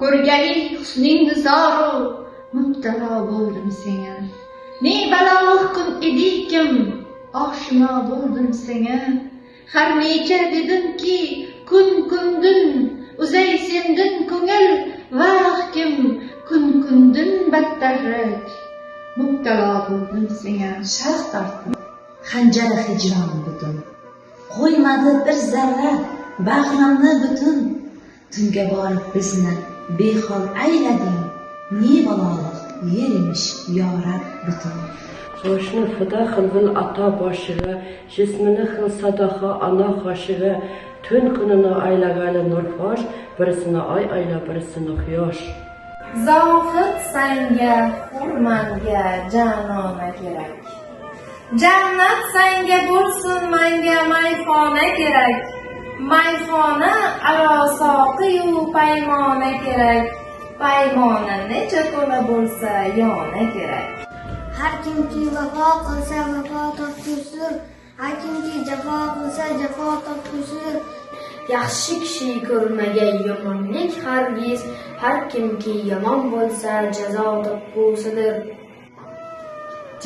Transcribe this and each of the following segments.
ko'rgani husning nizoru. Mubtalo bo'ldim senga. Ne balo kun edikim oshno bo'ldim senga. Har necha dedimki kun kundin uzay sendin ko'ngil vaqt kim kun kundin battarrak mubtalo bo'ldim senga. Sharq tortdim xanjari hijron butun. Qo'ymadi bir zarra bag'rimni butun. Tunga borib bizni behol aylading ne baloliq yer emish yorab butun Boshni fida qilg'il ato boshiga, jismini xil sadaqa ana qoshiga, tun kunini aylagali nurfosh, birisini oy ayla, birisini quyosh. Zohid sanga hurmanga janona kerak. Jannat sanga bo'lsin manga mayxona kerak Mayxona aro soqiyu paymona kerak. Paymona necha to'la bo'lsa yona kerak. Har kimki vafo qilsa vafo topgusidir har kimki jafo qilsa jafo topgusidir yaxshi kishi ko'rmagan yomonlik hargiz har kimki yomon bo'lsa jazo topgusidir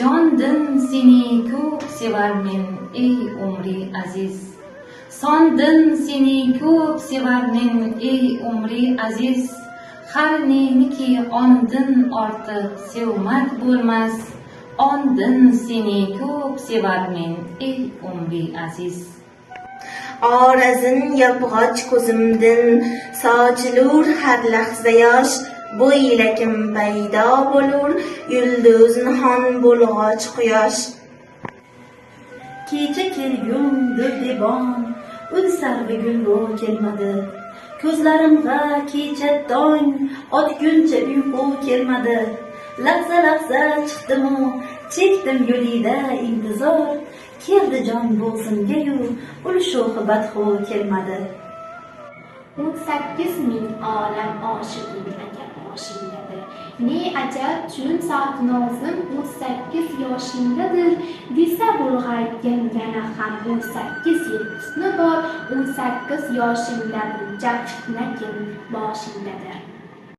jondim seni ko'p sevarmen ey umri aziz sondim seni ko'p sevarmen ey umri aziz. Har nemiki ondin ortiq sevmak bo'lmas. Ondin seni ko'p sevarmen ey umri aziz. Orazin yopg'och ko'zimdin sochilur har lahza yosh. Bo'ylakim paydo bo'lur yulduz nihon bo'lg'och quyosh. Kecha kelgundir debon ul bugun kelmadi. Ko'zlarimga kecha tong otguncha uyqu kelmadi. Lahza lahza chiqdimu chekdim yo'lida intizor. Keldi jon bo'g'zimgayu ul sho'xi badxo kelmadi. O'n sakkiz ming olam oshiqing agar boshingdadir ne ajab chun soat nozim o'n sakkiz yoshingdadir desa yana ham o'n sakkiz yil husni bor o'n sakkiz yoshingda buncha fitna kim boshingdadir